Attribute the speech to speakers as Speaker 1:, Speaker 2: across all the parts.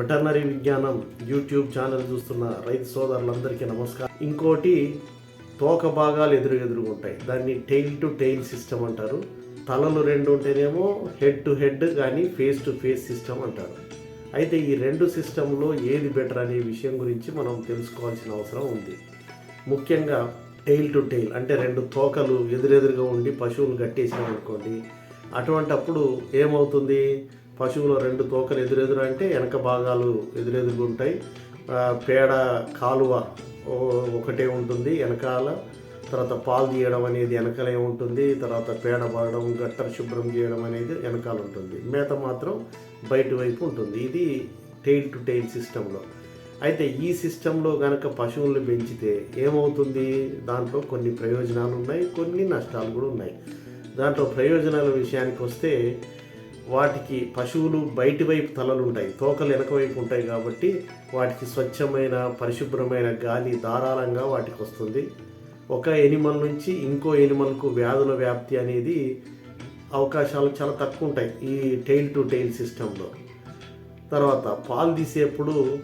Speaker 1: Veterinary విజ్ఞానం YouTube channel చూస్తున్న రైతు సోదరులందరికీ నమస్కారం. ఇంకోటి తోక భాగాలు ఎదురు ఎదురుగుంటాయి దాన్ని టెయిల్ టు టెయిల్ సిస్టమ్ అంటారు. తలలు రెండు ఉంటేనేమో హెడ్ టు హెడ్ కానీ ఫేస్ టు ఫేస్ సిస్టమ్ అంటారు. అయితే ఈ రెండు సిస్టంలో ఏది బెటర్ అనే విషయం గురించి మనం తెలుసుకోవాల్సిన అవసరం ఉంది. ముఖ్యంగా టెయిల్ టు టెయిల్ అంటే రెండు తోకలు ఎదురెదురుగా ఉండి పశువులు కట్టేసామనుకోండి అటువంటప్పుడు ఏమవుతుంది? పశువుల రెండు తోకలు ఎదురెదురు అంటే వెనక భాగాలు ఎదురెదురుగా ఉంటాయి. పేడ కాలువ ఒకటే ఉంటుంది వెనకాల. తర్వాత పాలు తీయడం అనేది వెనకాలే ఉంటుంది. తర్వాత పేడ పడడం గట్టర్ శుభ్రం చేయడం అనేది వెనకాల ఉంటుంది. మేత మాత్రం బయట వైపు ఉంటుంది. ఇది టెయిల్ టు టెయిల్ సిస్టంలో. అయితే ఈ సిస్టంలో కనుక పశువులను పెంచితే ఏమవుతుంది? దాంట్లో కొన్ని ప్రయోజనాలు ఉన్నాయి కొన్ని నష్టాలు కూడా ఉన్నాయి. దాంట్లో ప్రయోజనాల విషయానికి వస్తే వాటికి పశువులు బయటి వైపు తలలు ఉంటాయి తోకలు వెనకవైపు ఉంటాయి కాబట్టి వాటికి స్వచ్ఛమైన పరిశుభ్రమైన గాలి ధారాళంగా వాటికి వస్తుంది. ఒక ఎనిమల్ నుంచి ఇంకో ఎనిమల్కు వ్యాధుల వ్యాప్తి అనేది అవకాశాలు చాలా తక్కువ ఉంటాయి ఈ టెయిల్ టు టెయిల్ సిస్టంలో. తర్వాత పాలు తీసేప్పుడు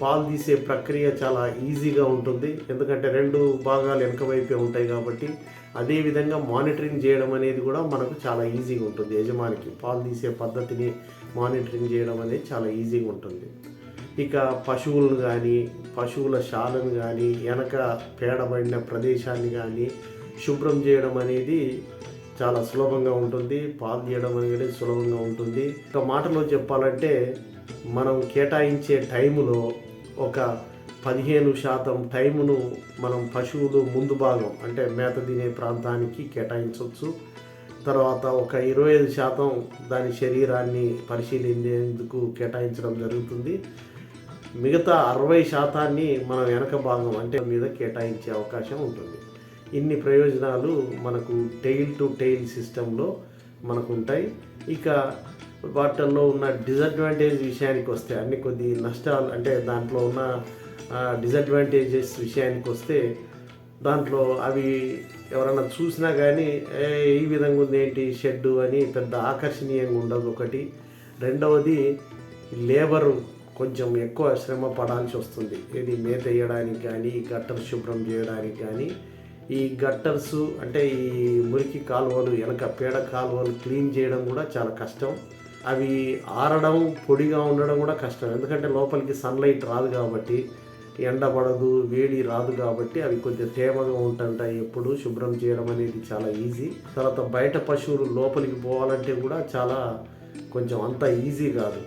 Speaker 1: పాలు తీసే ప్రక్రియ చాలా ఈజీగా ఉంటుంది. ఎందుకంటే రెండు భాగాలు వెనక వైపే ఉంటాయి కాబట్టి అదేవిధంగా మానిటరింగ్ చేయడం అనేది కూడా మనకు చాలా ఈజీగా ఉంటుంది. యజమానికి పాలు తీసే పద్ధతిని మానిటరింగ్ చేయడం అనేది చాలా ఈజీగా ఉంటుంది. ఇక పశువులను కానీ పశువుల శాలను కానీ వెనక పేడబడిన ప్రదేశాన్ని కానీ శుభ్రం చేయడం అనేది చాలా సులభంగా ఉంటుంది. పాలు తీయడం అనేది సులభంగా ఉంటుంది. ఒక మాటలో చెప్పాలంటే మనం కేటాయించే టైములో ఒక పదిహేను శాతం టైమును మనం పశువులు ముందు భాగం అంటే మేత తినే ప్రాంతానికి కేటాయించవచ్చు తర్వాత ఒక ఇరవై ఐదు శాతం దాని శరీరాన్ని పరిశీలించేందుకు కేటాయించడం జరుగుతుంది. మిగతా అరవై శాతాన్ని మనం వెనక భాగం అంటే మీద కేటాయించే అవకాశం ఉంటుంది. ఇన్ని ప్రయోజనాలు మనకు టెయిల్ టు టెయిల్ సిస్టంలో మనకు ఉంటాయి. ఇక వాటిల్లో ఉన్న డిసడ్వాంటేజ్ విషయానికి వస్తే అన్ని కొద్ది నష్టాలు అంటే దాంట్లో ఉన్న డిసడ్వాంటేజెస్ విషయానికి వస్తే దాంట్లో అవి ఎవరైనా చూసినా కానీ "ఏ, ఈ విధంగా ఉంది ఏంటి షెడ్డు అని పెద్ద ఆకర్షణీయంగా ఉండదు ఒకటి. రెండవది లేబరు కొంచెం ఎక్కువ శ్రమ పడాల్సి వస్తుంది. ఇది మేత వేయడానికి కానీ గట్టర్ శుభ్రం చేయడానికి కానీ ఈ గట్టర్స్ అంటే ఈ మురికి కాలువలు వెనక పేడ కాలువలు క్లీన్ చేయడం కూడా చాలా కష్టం. అవి ఆరడం పొడిగా ఉండడం కూడా కష్టం. ఎందుకంటే లోపలికి సన్లైట్ రాదు కాబట్టి ఎండ పడదు వేడి రాదు కాబట్టి అవి కొంచెం తేమగా ఉంటుంటాయి ఎప్పుడు శుభ్రం చేయడం అనేది చాలా ఈజీ తర్వాత బయట పశువులు లోపలికి పోవాలంటే కూడా చాలా కొంచెం అంత ఈజీ కాదు.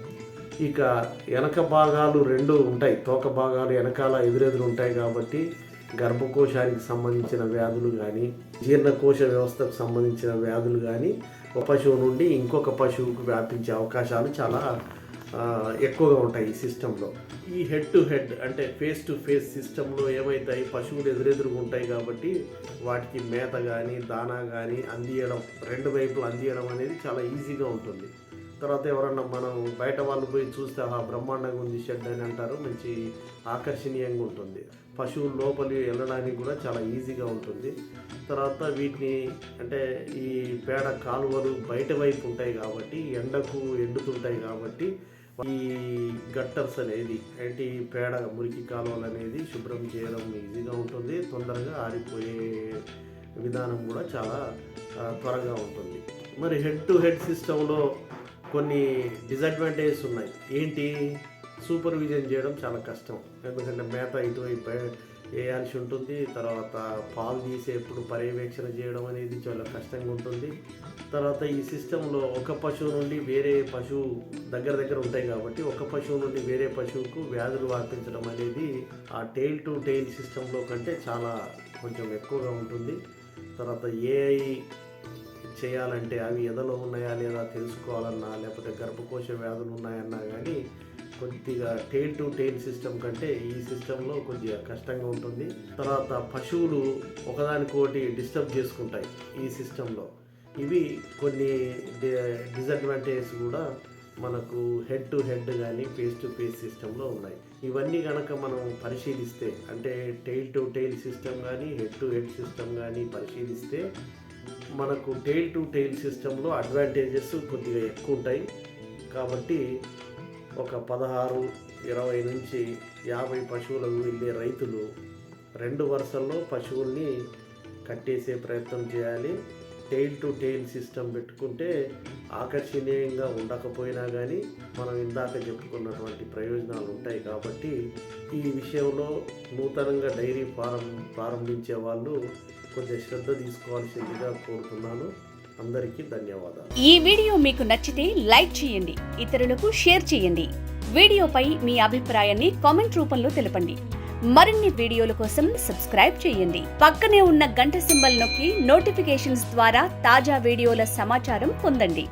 Speaker 1: ఇక వెనక భాగాలు రెండు ఉంటాయి. తోక భాగాలు వెనకాల ఎదురెదురు ఉంటాయి కాబట్టి గర్భకోశానికి సంబంధించిన వ్యాధులు కానీ జీర్ణకోశ వ్యవస్థకు సంబంధించిన వ్యాధులు కానీ ఒక పశువు నుండి ఇంకొక పశువుకు వ్యాపించే అవకాశాలు చాలా ఎక్కువగా ఉంటాయి ఈ సిస్టంలో. ఈ హెడ్ టు హెడ్ అంటే ఫేస్ టు ఫేస్ సిస్టంలో ఏమవుతాయి పశువులు ఎదురెదురుగా ఉంటాయి కాబట్టి వాటికి మేత కానీ దానా కానీ అందియడం రెండు వైపులు అందియడం అనేది చాలా ఈజీగా ఉంటుంది. తర్వాత ఎవరన్నా మనం బయట వాళ్ళు పోయి చూస్తే ఆ బ్రహ్మాండంగా ఉంది షెడ్ అని అంటారు. మంచి ఆకర్షణీయంగా ఉంటుంది. పశువులు లోపలి వెళ్ళడానికి కూడా చాలా ఈజీగా ఉంటుంది. తర్వాత వీటిని అంటే ఈ పేడ కాలువలు బయట వైపు ఉంటాయి కాబట్టి ఎండకు ఎండుతుంటాయి కాబట్టి ఈ గట్టర్స్ అనేది ఏంటి పేడ మురికి కాలువలు అనేది శుభ్రం చేయడం ఈజీగా ఉంటుంది. తొందరగా ఆరిపోయే విధానం కూడా చాలా త్వరగా ఉంటుంది. మరి హెడ్ టు హెడ్ సిస్టంలో కొన్ని డిసడ్వాంటేజెస్ ఉన్నాయి. ఏంటి? సూపర్విజన్ చేయడం చాలా కష్టం. ఎందుకంటే మేత ఇటువైపు వేయాల్సి ఉంటుంది తర్వాత పాలు తీసేప్పుడు పర్యవేక్షణ చేయడం అనేది చాలా కష్టంగా ఉంటుంది. తర్వాత ఈ సిస్టంలో ఒక పశువు నుండి వేరే పశువు దగ్గర దగ్గర ఉంటాయి కాబట్టి ఒక పశువు నుండి వేరే పశువుకు వ్యాధులు వార్పించడం అనేది ఆ టెయిల్ టు టెయిల్ సిస్టంలో కంటే చాలా కొంచెం ఎక్కువగా ఉంటుంది. తర్వాత ఏఐ చేయాలంటే అవి ఎదలో ఉన్నాయా లేదా తెలుసుకోవాలన్నా లేకపోతే గర్భకోశ వ్యాధులు ఉన్నాయన్నా కానీ కొద్దిగా టెయిల్ టు టెయిల్ సిస్టమ్ కంటే ఈ సిస్టంలో కొద్దిగా కష్టంగా ఉంటుంది. తర్వాత పశువులు ఒకదానికొకటి డిస్టర్బ్ చేసుకుంటాయి ఈ సిస్టంలో. ఇవి కొన్ని డిసడ్వాంటేజెస్ కూడా మనకు హెడ్ టు హెడ్ కానీ ఫేస్ టు ఫేస్ సిస్టంలో ఉన్నాయి. ఇవన్నీ కనుక మనం పరిశీలిస్తే అంటే టెయిల్ టు టెయిల్ సిస్టమ్ కానీ హెడ్ టు హెడ్ సిస్టమ్ కానీ పరిశీలిస్తే మనకు టెయిల్ టు టెయిల్ సిస్టంలో అడ్వాంటేజెస్ కొద్దిగా ఎక్కువ ఉంటాయి కాబట్టి ఒక పదహారు ఇరవై నుంచి యాభై పశువులను వెళ్ళే రైతులు. రెండు వరుసల్లో పశువుల్ని కట్టేసే ప్రయత్నం చేయాలి. టెయిల్ టు టెయిల్ సిస్టమ్ పెట్టుకుంటే ఆకర్షణీయంగా ఉండకపోయినా కానీ మనం ఇందాక చెప్పుకున్నటువంటి ప్రయోజనాలు ఉంటాయి కాబట్టి ఈ విషయంలో నూతనంగా డైరీ ఫారం ప్రారంభించే వాళ్ళు కొంచెం శ్రద్ధ తీసుకోవాల్సిందిగా కోరుతున్నాను. అందరికీ ధన్యవాదాలు.
Speaker 2: ఈ వీడియో మీకు నచ్చితే లైక్ చేయండి ఇతరులకు షేర్ చేయండి. వీడియోపై మీ అభిప్రాయాన్ని కామెంట్ రూపంలో తెలపండి. మరిన్ని వీడియోల కోసం సబ్స్క్రైబ్ చేయండి. పక్కనే ఉన్న గంట సింబల్ నొక్కి నోటిఫికేషన్స్ ద్వారా తాజా వీడియోల సమాచారం పొందండి.